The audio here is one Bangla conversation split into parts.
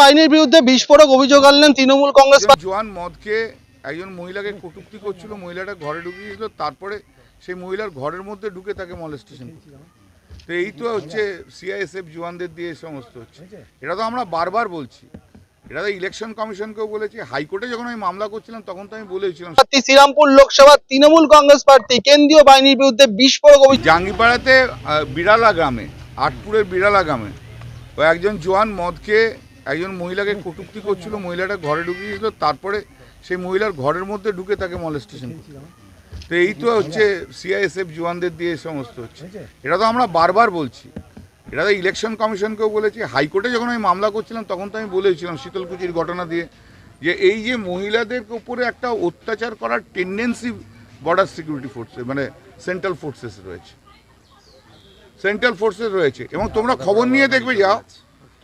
বাহিনীর বিরুদ্ধে বিস্ফোরক অভিযোগ আনলেন তৃণমূল কংগ্রেস জোয়ান মদকে একজন মহিলাকে কটূক্তি করছিল মহিলাটা ঘরে ঢুকিয়েছিল তারপরে সেই মহিলার ঘরের মধ্যে ঢুকে তাকে মলেস্টেশন তো এই তো হচ্ছে সিআইএসএফ জওয়ানদের দিয়ে এই সমস্ত হচ্ছে। এটা তো আমরা বারবার বলছি। এটা তো ইলেকশন কমিশনকেও বলেছি। হাইকোর্টে যখন আমি মামলা করছিলাম তখন তো আমি বলেছিলাম। শ্রীরামপুর লোকসভা তৃণমূল কংগ্রেস প্রার্থী কেন্দ্রীয় বাহিনীর বিরুদ্ধে বিস্ফোরক অভিযোগ। জাঙ্গিপাড়াতে বিড়ালা গ্রামে আটপুরের বিড়ালা গ্রামে ও একজন জোয়ান মদকে একজন মহিলাকে কটূক্তি করছিল, মহিলাটা ঘরে ঢুকিয়ে ঢুকিয়েছিল তারপরে সেই মহিলার ঘরের মধ্যে ঢুকে তাকে মলেস্টেশন তো এই তো হচ্ছে সিআইএসএফ জওয়ানদের দিয়ে সমস্ত হচ্ছে। এটা তো আমরা বারবার বলছি। এটা তো ইলেকশন কমিশনকেও বলেছি। হাইকোর্টে যখন আমি মামলা করছিলাম, তখন তো আমি বলেছিলাম শীতলকুচির ঘটনা দিয়ে যে এই যে মহিলাদের উপরে একটা অত্যাচার করার টেন্ডেন্সি বর্ডার সিকিউরিটি ফোর্সে মানে সেন্ট্রাল ফোর্সেস রয়েছে। সেন্ট্রাল ফোর্সেস রয়েছে। এবং তোমরা খবর নিয়ে দেখবে, যাও।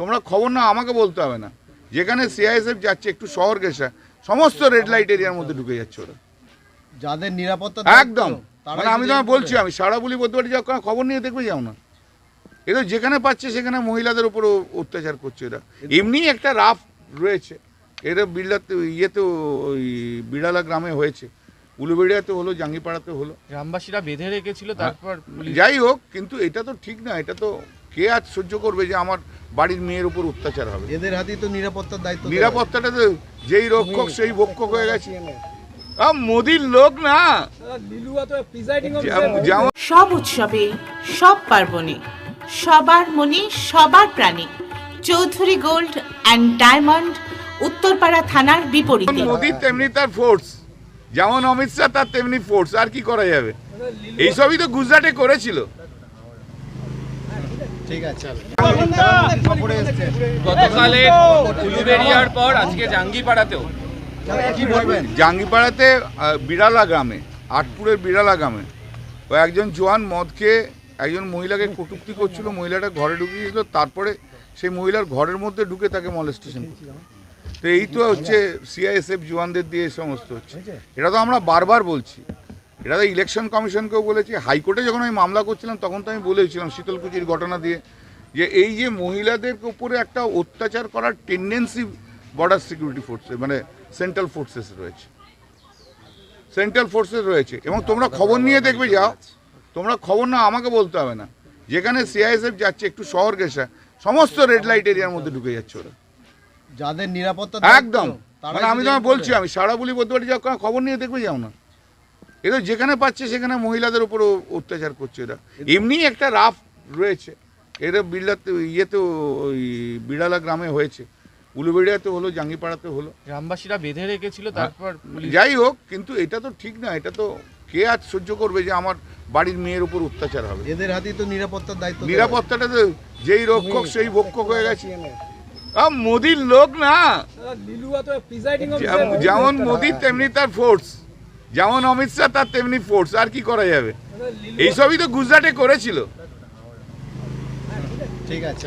তোমরা খবর না আমাকে বলতে হবে না। যেখানে সিআইএসএফ যাচ্ছে একটু শহর গেসা সমস্ত রেড লাইট এরিয়ার মধ্যে ঢুকে যাচ্ছে ওরা। যাদের নিরাপত্তা একদম। মানে আমি তোমায় বলছি আমি সারা বলি বলতে পারি যাও খবর নিয়ে দেখবে যাও না। এদের যেখানে পাচ্ছে সেখানে মহিলাদের উপর অত্যাচার করছে এরা এমনি একটা রাফ রয়েছে। এরা বিড়লাতে ইয়েতে ওই বিড়ালা গ্রামে হয়েছে। উলুবেড়িয়াতে হলো জাঙ্গিপাড়াতে হলো। গ্রামবাসীরা বেঁধে রেখেছিল তারপর যাই হোক কিন্তু এটা তো ঠিক না এটা তো কে আজ সহ্য করবে যে আমার বাড়ির মেয়ের উপর অত্যাচার হবে? এদের হাতেই তো নিরাপত্তার দায়িত্ব নিরাপত্তাটা তো যেই রক্ষক সেই ভক্ষক হয়ে গেছে। মোদির লোক না। সব উৎসবে সব পার্বণে সবার মনে সবার প্রাণে Chowdhury gold and diamond Uttarpara থানার বিপরীতে। মোদির তেমনি তার ফোর্স যেমন অমিত শাহ তার তেমনি ফোর্স আর কি করা যাবে? এইসবই তো গুজরাটে করেছিল। ঠিক আছে গতকালে উলুবেরিয়ার পর আজকে জাঙ্গিপাড়াতেও। কি বলবেন? জাঙ্গিপাড়াতে বিড়ালা গ্রামে আটপুরের বিড়ালা গ্রামে ও একজন জোয়ান মদকে একজন মহিলাকে কটূক্তি করছিল মহিলাটা ঘরে ঢুকিয়েছিল তারপরে সেই মহিলার ঘরের মধ্যে ঢুকে তাকে মলেস্টেশন তো এই তো হচ্ছে সিআইএসএফ জওয়ানদের দিয়ে এই সমস্ত হচ্ছে। এটা তো আমরা বারবার বলছি। এটা তো ইলেকশন কমিশনকেও বলেছি। হাইকোর্টে যখন আমি মামলা করছিলাম তখন তো আমি বলেছিলাম শীতলকুচির ঘটনা দিয়ে যে এই যে মহিলাদের উপরে একটা অত্যাচার করার টেন্ডেন্সি বর্ডার সিকিউরিটি ফোর্সে মানে সেন্ট্রাল ফোর্সেস রয়েছে। সেন্ট্রাল ফোর্সেস রয়েছে। এবং তোমরা খবর নিয়ে দেখবে যাও। তোমরা খবর না আমাকে বলতে হবে না। যেখানে সিআইএসএফ যাচ্ছে একটু শহর গেসা সমস্ত রেড লাইট এরিয়ার মধ্যে ঢুকে যাচ্ছে ওরা। যাদের নিরাপত্তা একদম। মানে আমি তোমায় বলছি আমি সারা বলি বলতে পারি খবর নিয়ে দেখবে যাও না। এদের যেখানে পাচ্ছে সেখানে মহিলাদের উপর অত্যাচার করছে এরা। এমনি একটা রাফ রয়েছে। এরা বিড়লাতে ইয়েতে ওই বিড়ালা গ্রামে হয়েছে। উলুবেড়িয়াতে হলো জাঙ্গিপাড়াতে হলো। গ্রামবাসীরা বেঁধে রেখেছিল তারপর যাই হোক কিন্তু এটা তো ঠিক না। এটা তো কে আজ সহ্য করবে যে আমার বাড়ির মেয়ের উপর অত্যাচার হবে? এদের হাতেই তো নিরাপত্তার দায়িত্ব নিরাপত্তাটা তো যেই রক্ষক সেই ভক্ষক হয়ে গেছে। মোদির লোক না। যেমন- যেমন মোদির তেমনি তার ফোর্স যেমন অমিত শাহ তার তেমনি ফোর্স আর কি করা যাবে? এইসবই তো গুজরাটে করেছিল। ঠিক আছে